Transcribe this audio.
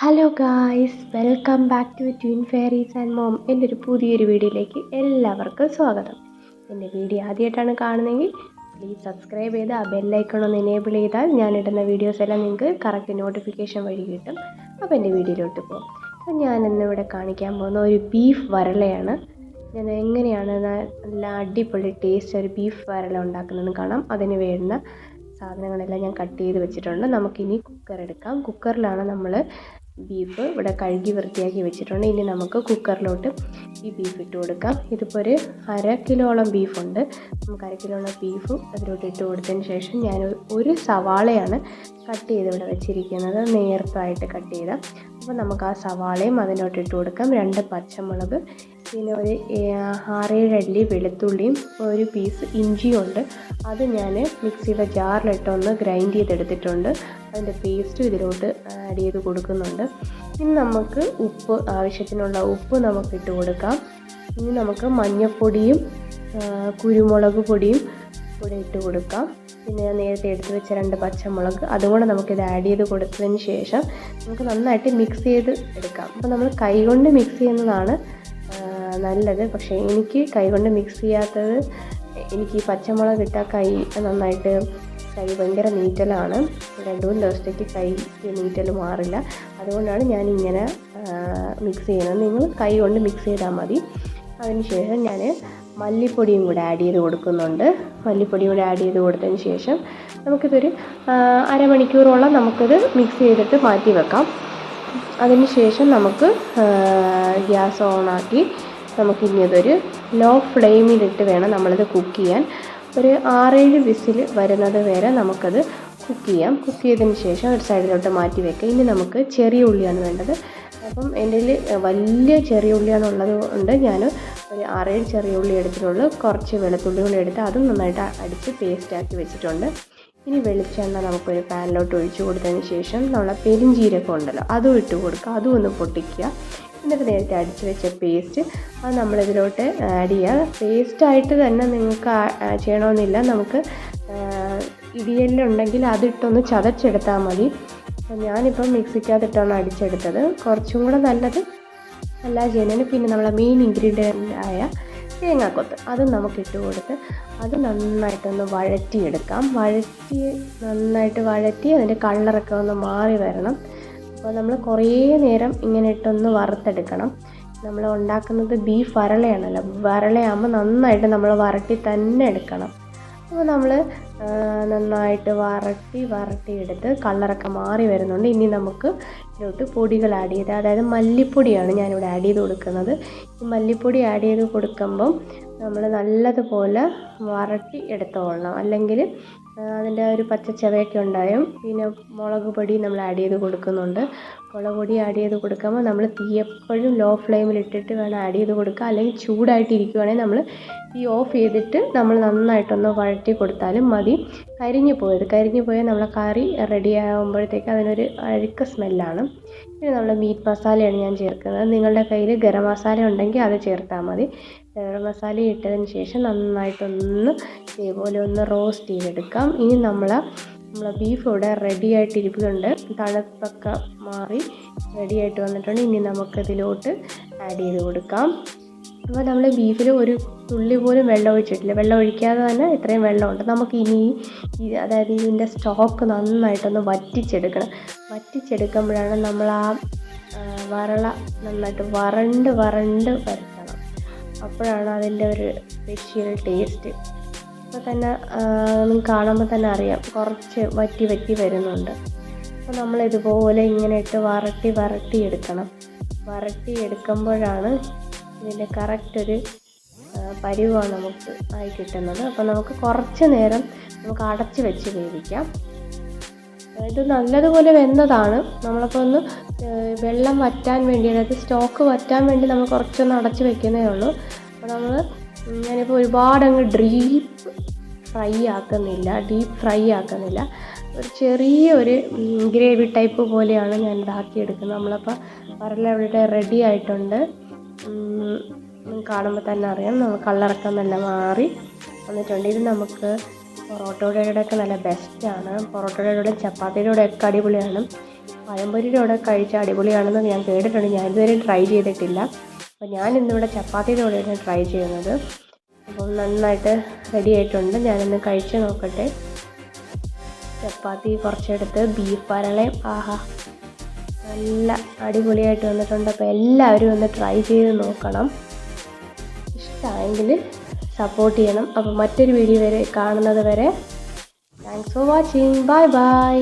Hello guys welcome back to twin fairies and mom എന്റെ ഒരു പുതിയൊരു വീഡിയോയിലേക്ക് എല്ലാവർക്കും സ്വാഗതം. എന്റെ വീഡിയോ ആദ്യമായിട്ടാണ് കാണുന്നതെങ്കിൽ പ്ലീസ് സബ്സ്ക്രൈബ് ചെയ്ത് ആ ബെല്ലൈക്കൺ ഒന്ന് എനേബിൾ ചെയ്താൽ ഞാൻ ഇടുന്ന വീഡിയോസ് എല്ലാം നിങ്ങൾക്ക് കറക്റ്റ് നോട്ടിഫിക്കേഷൻ വഴി കിട്ടും. അപ്പോൾ എന്റെ വീഡിയോയിലോട്ട് പോകും അപ്പോൾ ഞാൻ ഇന്നിവിടെ കാണിക്കാൻ പോകുന്ന ഒരു ബീഫ് വരളയാണ്. ഞാൻ എങ്ങനെയാണ് നല്ല അടിപൊളി ടേസ്റ്റ് ഒരു ബീഫ് വരള ഉണ്ടാക്കുന്നതെന്ന് കാണാം. അതിന് വേണ്ട സാധനങ്ങളെല്ലാം ഞാൻ കട്ട് ചെയ്ത് വെച്ചിട്ടുണ്ട്. നമുക്കിനി കുക്കർ എടുക്കാം. കുക്കറിലാണ് നമ്മൾ ബീഫ് ഇവിടെ കഴുകി വൃത്തിയാക്കി വെച്ചിട്ടുണ്ട്. ഇനി നമുക്ക് കുക്കറിലോട്ട് ഈ ബീഫ് ഇട്ട് കൊടുക്കാം. ഇതിപ്പോൾ ഒരു അര കിലോളം ബീഫുണ്ട്. നമുക്ക് അര കിലോളം ബീഫും അതിലോട്ട് ഇട്ട് കൊടുത്തതിന് ശേഷം ഞാൻ ഒരു സവാളയാണ് കട്ട് ചെയ്ത് ഇവിടെ വെച്ചിരിക്കുന്നത്. നേർത്തായിട്ട് കട്ട് ചെയ്ത അപ്പോൾ നമുക്ക് ആ സവാളയും അതിലോട്ട് ഇട്ട് കൊടുക്കാം. രണ്ട് പച്ചമുളക് പിന്നെ ഒരു ആറേഴ് അല്ലി വെളുത്തുള്ളിയും ഒരു പീസ് ഇഞ്ചിയും ഉണ്ട് അത് ഞാൻ മിക്സിയുടെ ജാറിലിട്ടൊന്ന് ഗ്രൈൻഡ് ചെയ്തെടുത്തിട്ടുണ്ട്. അതിന്റെ പേസ്റ്റും ഇതിലോട്ട് ആഡ് ചെയ്ത് കൊടുക്കുന്നുണ്ട്. ഇനി നമുക്ക് ഉപ്പ് ആവശ്യത്തിനുള്ള ഉപ്പ് നമുക്ക് ഇട്ട് കൊടുക്കാം. ഇനി നമുക്ക് മഞ്ഞൾപ്പൊടിയും കുരുമുളക് പൊടിയും കൂടെ ഇട്ട് കൊടുക്കാം. പിന്നെ ഞാൻ നേരത്തെ എടുത്തു വെച്ച രണ്ട് പച്ചമുളക് അതും കൂടെ നമുക്കിത് ആഡ് ചെയ്ത് കൊടുത്തതിന് ശേഷം നമുക്ക് നന്നായിട്ട് മിക്സ് ചെയ്ത് എടുക്കാം. അപ്പോൾ നമ്മൾ കൈകൊണ്ട് മിക്സ് ചെയ്യുന്നതാണ് നല്ലത്. പക്ഷേ എനിക്ക് കൈകൊണ്ട് മിക്സ് ചെയ്യാത്തത് എനിക്ക് ഈ പച്ചമുളക് ഇട്ടാൽ കൈ നന്നായിട്ട് കൈ ഭയങ്കര നീറ്റലാണ്. രണ്ട് മൂന്ന് ദിവസത്തേക്ക് കൈ നീറ്റൽ മാറില്ല. അതുകൊണ്ടാണ് ഞാൻ ഇങ്ങനെ മിക്സ് ചെയ്യുന്നത്. നിങ്ങൾ കൈ കൊണ്ട് മിക്സ് ചെയ്താൽ മതി. അതിനുശേഷം ഞാൻ മല്ലിപ്പൊടിയും കൂടെ ആഡ് ചെയ്ത് കൊടുക്കുന്നുണ്ട്. മല്ലിപ്പൊടിയും കൂടെ ആഡ് ചെയ്ത് കൊടുത്തതിന് ശേഷം നമുക്കിതൊരു അരമണിക്കൂറോളം നമുക്കിത് മിക്സ് ചെയ്തിട്ട് മാറ്റി വെക്കാം. അതിന് ശേഷം നമുക്ക് ഗ്യാസ് ഓണാക്കി നമുക്കിനി അതൊരു ലോ ഫ്ലെയിമിലിട്ട് വേണം നമ്മളിത് കുക്ക് ചെയ്യാൻ. ഒരു ആറേഴ് വിസിൽ വരുന്നത് വരെ നമുക്കത് കുക്ക് ചെയ്യാം. കുക്ക് ചെയ്തതിന് ശേഷം ഒരു സൈഡിലോട്ട് മാറ്റി വെക്കാം ഇനി നമുക്ക് ചെറിയ ഉള്ളിയാണ് വേണ്ടത്. അപ്പം എന്റെ വലിയ ചെറിയ ഉള്ളിയാണുള്ളത് കൊണ്ട് ഞാൻ ഒരു ആറേഴ് ചെറിയ ഉള്ളി എടുത്തിട്ടുള്ളൂ. കുറച്ച് വെളുത്തുള്ളി കൂടി എടുത്ത് അതും നന്നായിട്ട് അടിച്ച് പേസ്റ്റാക്കി വെച്ചിട്ടുണ്ട്. ഇനി വെളിച്ചെണ്ണ നമുക്കൊരു പാനിലോട്ട് ഒഴിച്ചു കൊടുത്തതിന് ശേഷം നമ്മളെ പെരിഞ്ചീരൊക്കെ ഉണ്ടല്ലോ അതും ഇട്ട് കൊടുക്കുക. അതും ഒന്ന് പൊട്ടിക്കുക. എന്നിട്ട് നേരത്തെ അടിച്ച് വെച്ച പേസ്റ്റ് അത് നമ്മളിതിലോട്ട് ആഡ് ചെയ്യുക. പേസ്റ്റായിട്ട് തന്നെ നിങ്ങൾക്ക് ചെയ്യണമെന്നില്ല. നമുക്ക് ഇടിയലുണ്ടെങ്കിൽ അതിട്ടൊന്ന് ചതച്ചെടുത്താൽ മതി. ഞാനിപ്പം മിക്സിക്കകത്തിട്ടാണ് അടിച്ചെടുത്തത്. കുറച്ചും കൂടെ നല്ലത് നല്ല ചെയ്യുന്നതിന് പിന്നെ നമ്മളെ മെയിൻ ഇൻഗ്രീഡിയന്റ് ആയ തേങ്ങാക്കൊത്ത്. അതും നമുക്ക് ഇട്ട് കൊടുത്ത് അത് നന്നായിട്ടൊന്ന് വഴറ്റിയെടുക്കാം. വഴറ്റി നന്നായിട്ട് വഴറ്റി അതിന്റെ കളറൊക്കെ ഒന്ന് മാറി വരണം. അപ്പോൾ നമ്മൾ കുറേ നേരം ഇങ്ങനെ ഇട്ടൊന്ന് വറുത്തെടുക്കണം. നമ്മൾ ഉണ്ടാക്കുന്നത് ബീഫ് വരളയാണല്ലോ. വരളയാകുമ്പോൾ നന്നായിട്ട് നമ്മൾ വരട്ടി തന്നെ എടുക്കണം. അപ്പോൾ നമ്മൾ നന്നായിട്ട് വരട്ടി വരട്ടിയെടുത്ത് കളറൊക്കെ മാറി വരുന്നുണ്ട്. ഇനി നമുക്ക് ഇതിലോട്ട് പൊടികൾ ആഡ് ചെയ്ത് അതായത് മല്ലിപ്പൊടിയാണ് ഞാനിവിടെ ആഡ് ചെയ്ത് കൊടുക്കുന്നത്. ഈ മല്ലിപ്പൊടി ആഡ് ചെയ്ത് കൊടുക്കുമ്പം നമ്മൾ നല്ലതുപോലെ വരട്ടി എടുത്തോളണം. അല്ലെങ്കിൽ അതിന്റെ ഒരു പച്ച ചവയൊക്കെ ഉണ്ടായും. പിന്നെ മുളക് പൊടി നമ്മൾ ആഡ് ചെയ്ത് കൊടുക്കുന്നുണ്ട്. മുളക് പൊടി ആഡ് ചെയ്ത് കൊടുക്കുമ്പോൾ നമ്മൾ തീ എപ്പോഴും ലോ ഫ്ലെയിമിൽ ഇട്ടിട്ട് വേണം ആഡ് ചെയ്ത് കൊടുക്കുക. അല്ലെങ്കിൽ ചൂടായിട്ടിരിക്കുവാണെങ്കിൽ നമ്മൾ തീ ഓഫ് ചെയ്തിട്ട് നമ്മൾ നന്നായിട്ടൊന്ന് വഴറ്റി കൊടുത്താലും മതി. കരിഞ്ഞു പോയത്. കരിഞ്ഞു പോയ നമ്മളെ കറി റെഡി ആകുമ്പോഴത്തേക്ക് അതിനൊരു അഴുക്ക സ്മെല്ലാണ് പിന്നെ നമ്മൾ മീറ്റ് മസാലയാണ് ഞാൻ ചേർക്കുന്നത്. നിങ്ങളുടെ കയ്യിൽ ഗരം മസാല ഉണ്ടെങ്കിൽ അത് ചേർത്താൽ മതി. ഗരം മസാല ഇട്ടതിന് ശേഷം നന്നായിട്ടൊന്ന് ഇതേപോലെ ഒന്ന് റോസ്റ്റ് ചെയ്തെടുക്കാം. ഇനി നമ്മൾ നമ്മളെ ബീഫ് ഇവിടെ റെഡി ആയിട്ടിരിക്കുന്നുണ്ട് തണുപ്പൊക്കെ മാറി റെഡി ആയിട്ട് വന്നിട്ടുണ്ട്. ഇനി നമുക്കതിലോട്ട് ആഡ് ചെയ്ത് കൊടുക്കാം. അപ്പോൾ നമ്മൾ ബീഫിൽ ഒരു തുള്ളി പോലും വെള്ളം ഒഴിച്ചിട്ടില്ല. വെള്ളം ഒഴിക്കാതെ തന്നെ ഇത്രയും വെള്ളമുണ്ട്. നമുക്ക് ഇനി അതായത് ഇതിന്റെ സ്റ്റോക്ക് നന്നായിട്ടൊന്ന് വറ്റിച്ചെടുക്കണം. വറ്റിച്ചെടുക്കുമ്പോഴാണ് നമ്മൾ ആ വരള നന്നായിട്ട് വരണ്ട് വരണ്ട് വരക്കണം. അപ്പോഴാണ് അതിന്റെ ഒരു സ്പെഷ്യൽ ടേസ്റ്റ് അപ്പോൾ തന്നെ നിങ്ങൾക്ക് കാണുമ്പോൾ തന്നെ അറിയാം. കുറച്ച് വറ്റി വറ്റി വരുന്നുണ്ട്. അപ്പോൾ നമ്മൾ ഇതുപോലെ ഇങ്ങനെ ഇട്ട് വരട്ടി വരട്ടി എടുക്കണം. വരട്ടി എടുക്കുമ്പോഴാണ് ഇതിന്റെ കറക്റ്റ് ഒരു പരിവാണ് നമുക്ക് ആയി കിട്ടുന്നത്. അപ്പോൾ നമുക്ക് കുറച്ച് നേരം നമുക്ക് അടച്ച് വെച്ച് വേവിക്കാം. ഇത് നല്ലതുപോലെ വെന്തതാണ് നമ്മളപ്പോൾ ഒന്ന് വെള്ളം വറ്റാൻ വേണ്ടി അതായത് സ്റ്റോക്ക് വറ്റാൻ വേണ്ടി നമ്മൾ കുറച്ചൊന്ന് അടച്ച് വെക്കുന്നേ ഉള്ളൂ. അപ്പോൾ നമ്മൾ ഞാനിപ്പോൾ ഒരുപാട് അങ്ങ് ഡീപ്പ് ഫ്രൈ ആക്കുന്നില്ല ഡീപ്പ് ഫ്രൈ ആക്കുന്നില്ല. ഒരു ചെറിയ ഒരു ഗ്രേവി ടൈപ്പ് പോലെയാണ് ഞാൻ ഇതാക്കിയെടുക്കുന്നത് നമ്മളപ്പോൾ വരലവിടെ റെഡി ആയിട്ടുണ്ട്. കാണുമ്പോൾ തന്നെ അറിയാം. നമ്മൾ കളറൊക്കെ നല്ല മാറി വന്നിട്ടുണ്ട്. ഇത് നമുക്ക് പൊറോട്ടയുടെ ഒക്കെ നല്ല ബെസ്റ്റാണ് പൊറോട്ടയുടെ കൂടെ ചപ്പാത്തിയുടെ കൂടെ ഒക്കെ അടിപൊളിയാണ്. പഴംപൊരിയുടെ കൂടെ കഴിച്ച അടിപൊളിയാണെന്ന് ഞാൻ കേട്ടിട്ടുണ്ട്. ഞാൻ ഇതുവരെ ട്രൈ ചെയ്തിട്ടില്ല. അപ്പോൾ ഞാൻ ഇന്നിവിടെ ചപ്പാത്തിയുടെ കൂടെയാണ് ട്രൈ ചെയ്യുന്നത്. അപ്പം നന്നായിട്ട് റെഡി ആയിട്ടുണ്ട്. ഞാനിന്ന് കഴിച്ച് നോക്കട്ടെ. ചപ്പാത്തി കുറച്ചെടുത്ത് ബീഫ് പരളയും ആഹാ. നല്ല അടിപൊളിയായിട്ട് വന്നിട്ടുണ്ട്. അപ്പോൾ എല്ലാവരും ഒന്ന് ട്രൈ ചെയ്ത് നോക്കണം. ഇഷ്ടമായെങ്കിൽ സപ്പോർട്ട് ചെയ്യണം. അപ്പോൾ മറ്റൊരു വീഡിയോ വരെ കാണുന്നത് വരെ thanks for watching bye bye